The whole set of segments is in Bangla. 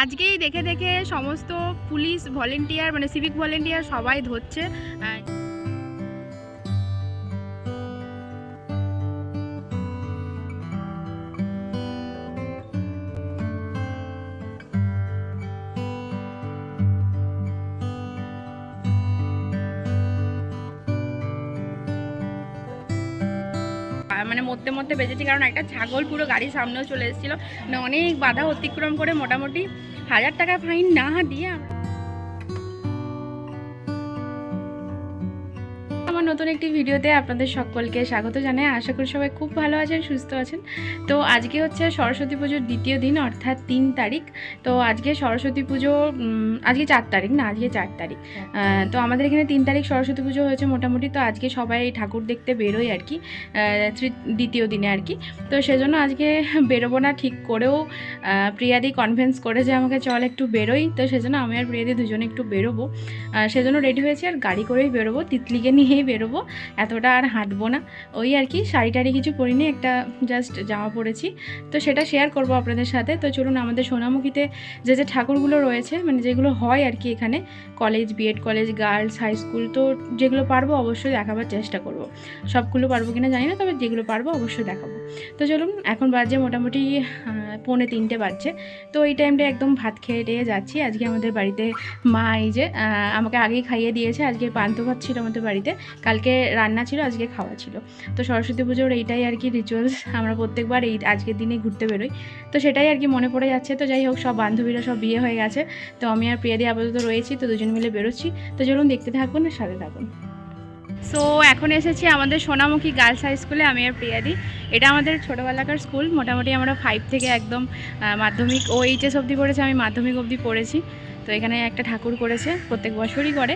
আজকেই দেখে দেখে সমস্ত পুলিশ ভলেন্টিয়ার মানে সিভিক ভলেন্টিয়ার সবাই ধরছে। মানে মধ্যে মধ্যে বেজেছি কারণ একটা ছাগল পুরো গাড়ির সামনেও চলে এসেছিল। মানে অনেক বাধা অতিক্রম করে মোটামুটি হাজার টাকা ফাইন না দিয়ে নতুন একটি ভিডিওতে আপনাদের সকলকে স্বাগত জানাই। আশা করি সবাই খুব ভালো আছেন সুস্থ আছেন। তো আজকে হচ্ছে সরস্বতী পুজোর দ্বিতীয় দিন অর্থাৎ তিন তারিখ। তো আজকে সরস্বতী পুজো আজকে চার তারিখ না আজকে চার তারিখ। তো আমাদের এখানে তিন তারিখ সরস্বতী পুজো হয়েছে মোটামুটি। তো আজকে সবাই ঠাকুর দেখতে বেরোয় আর কি দ্বিতীয় দিনে আর কি। তো সেজন্য আজকে বেরোবো না ঠিক করেও প্রিয়াদি কনভেন্স করে যে আমাকে চল একটু বেরোই। তো সেজন্য আমি আর প্রিয়াদি দুজনে একটু বেরোবো। সেজন্য রেডি হয়েছি আর গাড়ি করেই বেরোবো। তিতলিকে নিয়েই বেরোবো। এতটা আর হাঁটবো না। ওই আর কি শাড়ি টাড়ি কিছু পরিনি, একটা জাস্ট জামা পরেছি। তো সেটা শেয়ার করব আপনাদের সাথে। তো চলুন আমাদের সোনামুখীতে যে যে ঠাকুরগুলো রয়েছে মানে যেগুলো হয় আর কি এখানে college B Ed college girls high school তো যেগুলো পারব অবশ্যই দেখাবার চেষ্টা করব। সবগুলো পারব কিনা জানি না, তবে যেগুলো পারব অবশ্যই দেখাবো। তো চলুন, এখন বাজে মোটামুটি পৌনে তিনটে বাজছে। তো এই টাইমটা একদম ভাত খেয়ে টেয়ে যাচ্ছি। আজকে আমাদের বাড়িতে মা এই যে আমাকে আগেই খাইয়ে দিয়েছে। আজকে পান্ত ভাত ছিল আমাদের বাড়িতে। কালকে রান্না ছিল, আজকে খাওয়া ছিল। তো সরস্বতী পুজোর এইটাই আর কি রিচুয়ালস আমরা প্রত্যেকবার এই আজকের দিনে ঘুরতে বেরোই। তো সেটাই আর কি মনে পড়ে যাচ্ছে। তো যাই হোক, সব বান্ধবীরা সব বিয়ে হয়ে গেছে। তো আমি আর প্রিয়াদি আপাতত রয়েছি, তো দুজন মিলে বেরোচ্ছি। তো চলুন দেখতে থাকুন আর সাথে থাকুন। সো এখন এসেছি আমাদের সোনামুখী গার্লস হাই স্কুলে আমি আর প্রিয়াদি। এটা আমাদের ছোটোবেলাকার স্কুল মোটামুটি আমরা ফাইভ থেকে একদম মাধ্যমিক ও এইচএস অবধি পড়েছে, আমি মাধ্যমিক অবধি পড়েছি। তো এখানে একটা ঠাকুর করেছে, প্রত্যেক বছরই করে।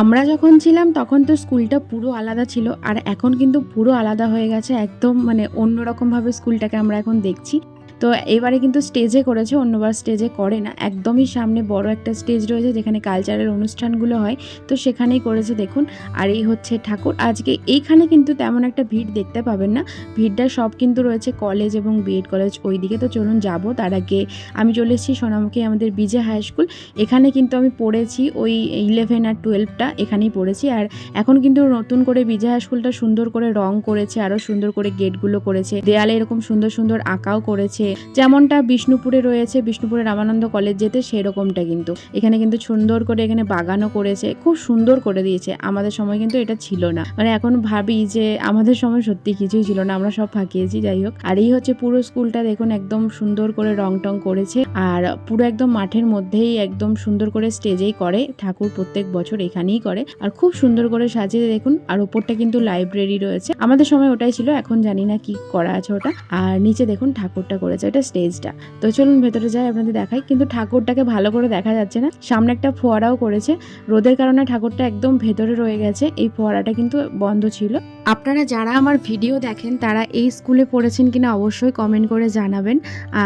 আমরা যখন ছিলাম, তখন তো স্কুলটা পুরো আলাদা ছিল। আর এখন কিন্তু পুরো আলাদা হয়ে গেছে, একদম মানে অন্যরকমভাবে স্কুলটাকে আমরা এখন দেখছি। তো এবারে কিন্তু স্টেজে করেছে, অন্যবার স্টেজে করে না। একদমই সামনে বড় একটা স্টেজ রয়েছে যেখানে কালচারাল অনুষ্ঠানগুলো হয়। তো সেখানেই করেছে, দেখুন। আর এই হচ্ছে ঠাকুর। আজকে এইখানে কিন্তু তেমন একটা ভিড় দেখতে পাবেন না। ভিড়টা সব কিন্তু রয়েছে কলেজ এবং বিএড কলেজ ওই দিকে তো চলুন যাব। তার আগে আমি চলে এসেছি সোনামুখী আমাদের বিজে হাই স্কুল এখানে কিন্তু আমি পড়েছি ওই ইলেভেন আর টুয়েলভটা এখানেই পড়েছি। আর এখন কিন্তু নতুন করে বিজয় হাই স্কুলটা সুন্দর করে রং করেছে আরও সুন্দর করে গেটগুলো করেছে। দেয়ালে এরকম সুন্দর সুন্দর আঁকাও করেছে। যেমনটা বিষ্ণুপুরে রয়েছে, বিষ্ণুপুরে রামানন্দ কলেজ যেতে সেরকমটা কিন্তু। এখানে কিন্তু সুন্দর করে এখানে বাগানও করেছে, খুব সুন্দর করে দিয়েছে। আমাদের সময় কিন্তু এটা ছিল না। মানে এখন ভাবি যে আমাদের সময় সত্যি কিছুই ছিল না, আমরা সব ফাঁকিয়েছি, যাই হোক। আর এই হচ্ছে পুরো স্কুলটা দেখুন, একদম সুন্দর করে রং টং করেছে। আর পুরো একদম মাঠের মধ্যেই একদম সুন্দর করে স্টেজেই করে, ঠাকুর প্রত্যেক বছর এখানেই করে। আর খুব সুন্দর করে সাজিয়ে দেখুন, আর ওপরটা কিন্তু লাইব্রেরি রয়েছে। আমাদের সময় ওটাই ছিল, এখন জানি না কি করা আছে ওটা। আর নিচে দেখুন, ঠাকুরটা করেছে। এটা স্টেজটা তো চলুন ভেতরে যাই, আপনাদের দেখাই। কিন্তু ঠাকুরটাকে ভালো করে দেখা যাচ্ছে না। সামনে একটা ফোয়ারাও করেছে। রোদের কারণে ঠাকুরটা একদম ভেতরে রয়ে গেছে। এই ফোয়ারাটা কিন্তু বন্ধ ছিল। আপনারা যারা আমার ভিডিও দেখেন, তারা এই স্কুলে পড়েছেন কিনা অবশ্যই কমেন্ট করে জানাবেন।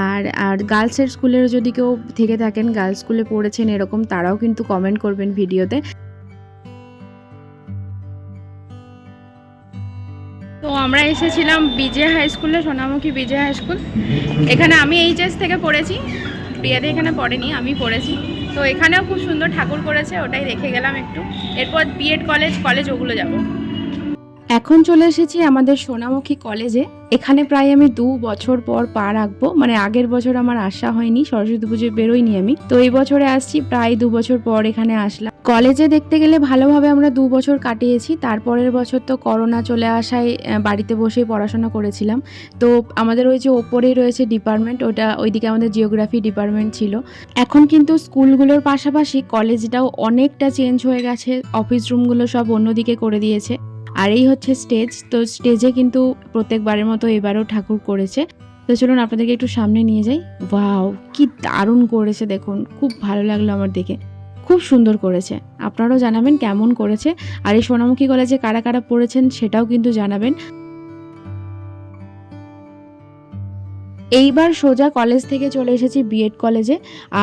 আর আর গার্লসের স্কুলের যদি কেউ থেকে থাকেন গার্লস স্কুলে পড়েছেন এরকম, তারাও কিন্তু কমেন্ট করবেন ভিডিওতে। আমরা এসেছিলাম বিজে হাই স্কুলে, সোনামুখী বিজে হাই স্কুল। এখানে আমি এইচএস থেকে পড়েছি প্রিয়াদি এখানে পড়েনি, আমি পড়েছি। তো এখানেও খুব সুন্দর ঠাকুর করেছে, ওটাই দেখে গেলাম একটু। এরপর বিএড কলেজ কলেজ ওগুলো যাব। এখন চলে এসেছি আমাদের সোনামুখী কলেজে এখানে প্রায় আমি দু বছর পর পা রাখব। মানে আগের বছর আমার আসা হয়নি, সরস্বতী পুজোয় বেরোইনি আমি। তো এই বছরে আসছি, প্রায় দু বছর পর এখানে আসলাম। কলেজে দেখতে গেলে ভালোভাবে আমরা দু বছর কাটিয়েছি। তারপরের বছর তো করোনা চলে আসায় বাড়িতে বসেই পড়াশোনা করেছিলাম। তো আমাদের ওই যে ওপরেই রয়েছে ডিপার্টমেন্ট ওটা ওইদিকে আমাদের জিওগ্রাফি ডিপার্টমেন্ট ছিল। এখন কিন্তু স্কুলগুলোর পাশাপাশি কলেজটাও অনেকটা চেঞ্জ হয়ে গেছে। অফিস রুমগুলো সব অন্যদিকে করে দিয়েছে। আর এই হচ্ছে স্টেজ তো স্টেজে কিন্তু প্রত্যেকবারের মতো এবারেও ঠাকুর করেছে। তো চলুন আপনাদেরকে একটু সামনে নিয়ে যাই। ওয়াও, কি দারুণ করেছে দেখুন। খুব ভালো লাগল আমার দেখে। খুব সুন্দর করেছে। আপনারাও জানাবেন কেমন করেছে। আর এই সোনামুখী কলেজে কারা কারা পড়েছেন সেটাও কিন্তু জানাবেন। এইবার সোজা কলেজ থেকে চলে এসেছি বিএড কলেজে,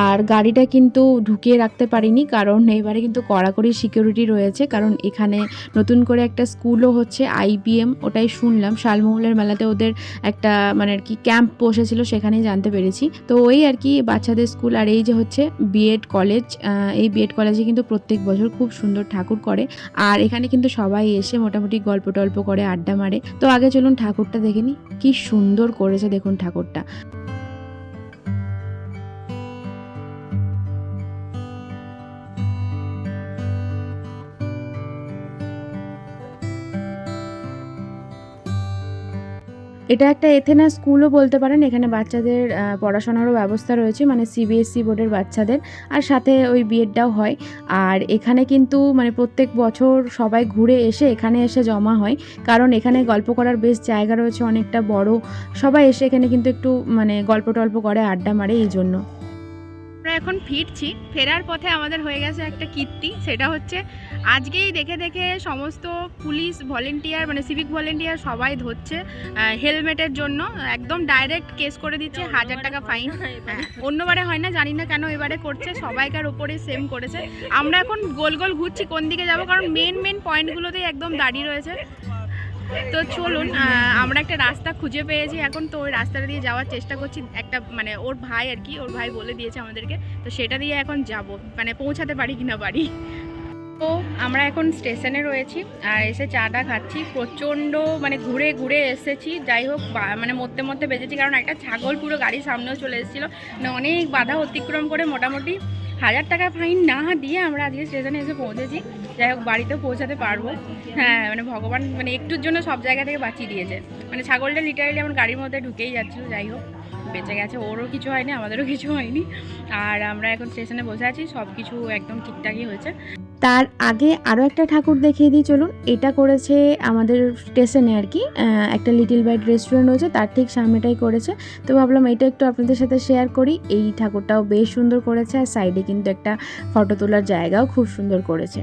আর গাড়িটা কিন্তু ঢুকিয়ে রাখতে পারিনি কারণ এইবারে কিন্তু কড়াকড়ি সিকিউরিটি রয়েছে, কারণ এখানে নতুন করে একটা স্কুলও হচ্ছে আইবিএম ওটাই শুনলাম। শালমহলের মেলাতে ওদের একটা মানে আর কি ক্যাম্প বসেছিল, সেখানেই জানতে পেরেছি। তো ওই আর কি বাচ্চাদের স্কুল, আর এই যে হচ্ছে বিএড কলেজ এই বিএড কলেজে কিন্তু প্রত্যেক বছর খুব সুন্দর ঠাকুর করে, আর এখানে কিন্তু সবাই এসে মোটামুটি গল্প টল্প করে, আড্ডা মারে। তো আগে চলুন ঠাকুরটা দেখে নিই, কি সুন্দর করেছে দেখুন ঠাকুরটা। ব্যাপারটা এটা একটা এথেনা স্কুলও বলতে পারেন। এখানে বাচ্চাদের পড়াশোনারও ব্যবস্থা রয়েছে মানে সিবিএসসি বোর্ডের বাচ্চাদের। আর সাথে ওই বিএডটাও হয়। আর এখানে কিন্তু মানে প্রত্যেক বছর সবাই ঘুরে এসে এখানে এসে জমা হয়। কারণ এখানে গল্প করার বেশ জায়গা রয়েছে অনেকটা বড়। সবাই এসে এখানে কিন্তু একটু মানে গল্প টল্প করে, আড্ডা মারে এই জন্য। এখন ফিরছি। ফেরার পথে আমাদের হয়ে গেছে একটা কীর্তি সেটা হচ্ছে আজকেই দেখে দেখে সমস্ত পুলিশ ভলেন্টিয়ার মানে সিভিক ভলেন্টিয়ার সবাই ধরছে হেলমেটের জন্য। একদম ডাইরেক্ট কেস করে দিচ্ছে হাজার টাকা ফাইন। হ্যাঁ, অন্যবারে হয় না জানি না কেন এবারে করছে সবাইকার ওপরে সেম করেছে। আমরা এখন গোল গোল ঘুরছি কোন দিকে যাব? কারণ মেন মেন পয়েন্টগুলোতেই একদম দাঁড়িয়ে রয়েছে। তো চলুন আমরা একটা রাস্তা খুঁজে পেয়েছি এখন, তো ওই রাস্তাটা দিয়ে যাওয়ার চেষ্টা করছি। একটা মানে ওর ভাই আর কি, ওর ভাই বলে দিয়েছে আমাদেরকে, তো সেটা দিয়ে এখন যাব মানে পৌঁছাতে পারি কিনা বাড়ি। তো আমরা এখন স্টেশনে রয়েছি, আর এসে চাটা খাচ্ছি। প্রচণ্ড মানে ঘুরে ঘুরে এসেছি, যাই হোক মানে মধ্যে মধ্যে বেজেছি কারণ একটা ছাগল পুরো গাড়ির সামনেও চলে এসেছিল। মানে অনেক বাধা অতিক্রম করে মোটামুটি হাজার টাকা ফাইন না দিয়ে আমরা আজকে স্টেশনে এসে পৌঁছেছি। যাই হোক, বাড়িতেও পৌঁছাতে পারব। হ্যাঁ মানে ভগবান মানে একটুর জন্য সব জায়গা থেকে বাঁচিয়ে দিয়েছে। মানে ছাগলটা লিটারেলি আমার গাড়ির মধ্যে ঢুকেই যাচ্ছিল, যাই হোক, বেঁচে গেছে। ওরও কিছু হয়নি, আমাদেরও কিছু হয়নি। আর আমরা এখন স্টেশনে বসে আছি সব কিছু একদম ঠিকঠাকই হয়েছে। তার আগে আরও একটা ঠাকুর দেখিয়ে দিই, চলুন। এটা করেছে আমাদের স্টেশনে আর কি একটা লিটিল বাইট রেস্টুরেন্ট রয়েছে, তার ঠিক সামনেটাই করেছে। তো ভাবলাম এটা একটু আপনাদের সাথে শেয়ার করি। এই ঠাকুরটাও বেশ সুন্দর করেছে, আর সাইডে কিন্তু একটা ফটো তোলার জায়গাও খুব সুন্দর করেছে।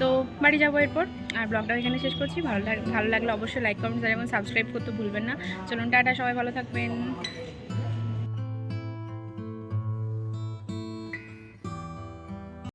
তো বাড়ি যাব এরপর, আর ব্লগটা এখানে শেষ করছি। ভালো ভালো লাগলে অবশ্যই লাইক কমেন্ট এবং সাবস্ক্রাইব করতে ভুলবেন না। চলুন, টাটা, সবাই ভালো থাকবেন।